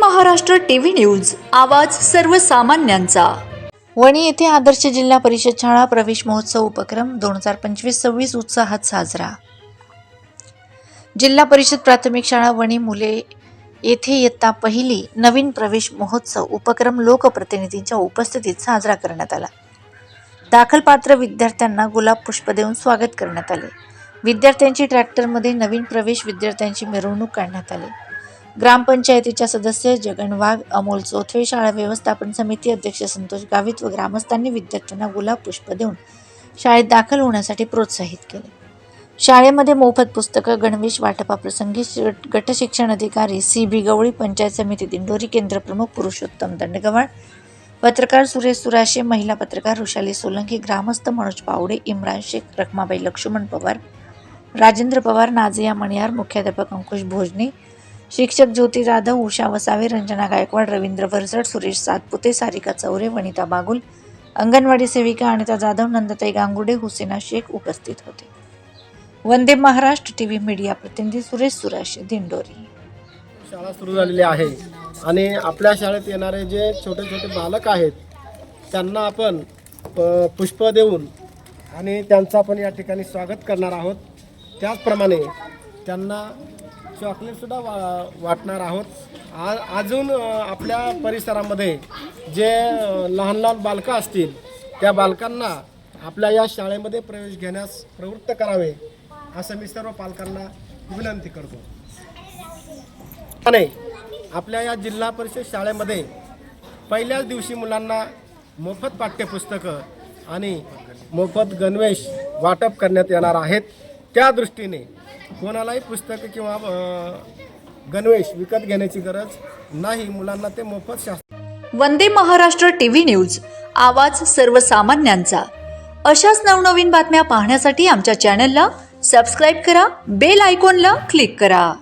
Maharashtra TV news आवाज सर्वसामान्यांचा. वणी येथे आदर्श जिल्हा परिषद शाळा प्रवेश महोत्सव उपक्रम दोन हजार पंचवीस सव्वीस उत्साहात साजरा. जिल्हा परिषद प्राथमिक शाळा वणी मुले येथे इयत्ता पहिली नवीन प्रवेश महोत्सव उपक्रम लोकप्रतिनिधींच्या उपस्थितीत साजरा करण्यात आला. दाखलपात्र विद्यार्थ्यांना गुलाब पुष्प देऊन स्वागत करण्यात आले. विद्यार्थ्यांची ट्रॅक्टरमध्ये नवीन प्रवेश विद्यार्थ्यांची मिरवणूक काढण्यात आली. ग्रामपंचायतीच्या सदस्य जगन वाघ अमोल चोथवे शाळा व्यवस्थापन समिती अध्यक्ष संतोष गावित व ग्रामस्थांनी विद्यार्थ्यांना गुलाब पुष्प देऊन शाळेत दाखल होण्यासाठी प्रोत्साहित केले. शाळेमध्ये मोफत पुस्तकं गणवेश वाटपाप्रसंगी गट शिक्षण अधिकारी सी बी गवळी पंचायत समिती दिंडोरी केंद्रप्रमुख पुरुषोत्तम दंडगवाळ पत्रकार सुरेश सुराशे महिला पत्रकार ऋषाली सोलंकी ग्रामस्थ मनोज पावडे इम्रान शेख रखमाबाई लक्ष्मण पवार राजेंद्र पवार नाझिया मणियार मुख्याध्यापक अंकुश भोजने शिक्षक ज्योती जाधव उषा वसावे रंजना गायकवाड रवींद्र भरसड सुरेश सातपुते सारिका चौरे वनिता बागुल अंगणवाडी सेविका अनिता जाधव नंदताई गांगुडे हुसेना शेख उपस्थित होते. Vande Maharashtra T V media प्रतिनिधी सुरेश सुराश दिंडोरी. शाळा सुरू झालेली आहे आणि आपल्या शाळेत येणारे जे छोटे छोटे बालक आहेत त्यांना आपण पुष्प देऊन आणि त्यांचं आपण या ठिकाणी स्वागत करणार आहोत. त्याचप्रमाणे त्यांना चॉकलेटसुद्धा वा वाटणार आहोत. आ अजून आपल्या परिसरामध्ये जे लहान लहान बालकं असतील त्या बालकांना आपल्या या शाळेमध्ये प्रवेश घेण्यास प्रवृत्त करावे असं मी सर्व पालकांना विनंती करतो. आणि आपल्या या जिल्हा परिषद शाळेमध्ये पहिल्याच दिवशी मुलांना मोफत पाठ्यपुस्तकं आणि मोफत गणवेश वाटप करण्यात येणार आहेत. त्या दृष्टीने कोणालाही पुस्तकं किंवा गणवेश विकत घेण्याची गरज नाही. मुलांना ते मोफत शास्त्र वंदे महाराष्ट्र टीव्ही न्यूज आवाज सर्वसामान्यांचा. अशाच नवनवीन बातम्या पाहण्यासाठी आमच्या चॅनलला सबस्क्राईब करा बेल आयकॉनला क्लिक करा.